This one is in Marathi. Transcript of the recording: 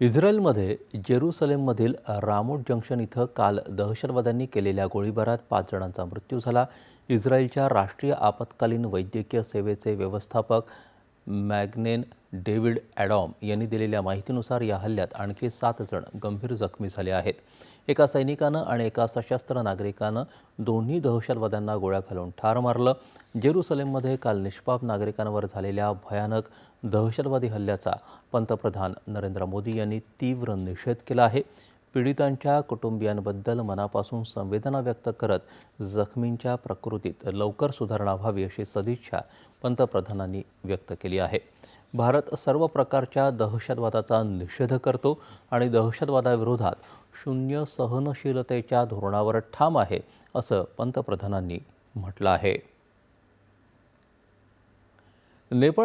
इस्रायलमध्ये जेरुसलेममधील रामोट जंक्शन इथं काल दहशतवाद्यांनी केलेल्या गोळीबारात पाच जणांचा मृत्यू झाला. इस्रायलच्या राष्ट्रीय आपत्कालीन वैद्यकीय सेवेचे व्यवस्थापक मॅग्नेन डेव्हिड ॲडॉम यांनी दिलेल्या माहितीनुसार या हल्ल्यात आणखी सात जण गंभीर जखमी झाले आहेत. एका सैनिकानं आणि एका सशस्त्र नागरिकानं दोन्ही दहशतवाद्यांना गोळ्या घालून ठार मारलं. जेरुसलेममध्ये काल निष्पाप नागरिकांवर झालेल्या भयानक दहशतवादी हल्ल्याचा पंतप्रधान नरेंद्र मोदी यांनी तीव्र निषेध केला आहे. पीडितांच्या कुटुंबियांबद्दल मनापासून संवेदना व्यक्त करत जखमींच्या प्रकृतीत लवकर सुधारणा व्हावी अशी सदिच्छा पंतप्रधानांनी व्यक्त केली आहे. भारत सर्व प्रकारच्या दहशतवादाचा निषेध करतो आणि दहशतवादाविरोधात शून्य सहनशीलतेच्या धोरणावर ठाम आहे असं पंतप्रधानांनी म्हटलं आहे. नेपाळ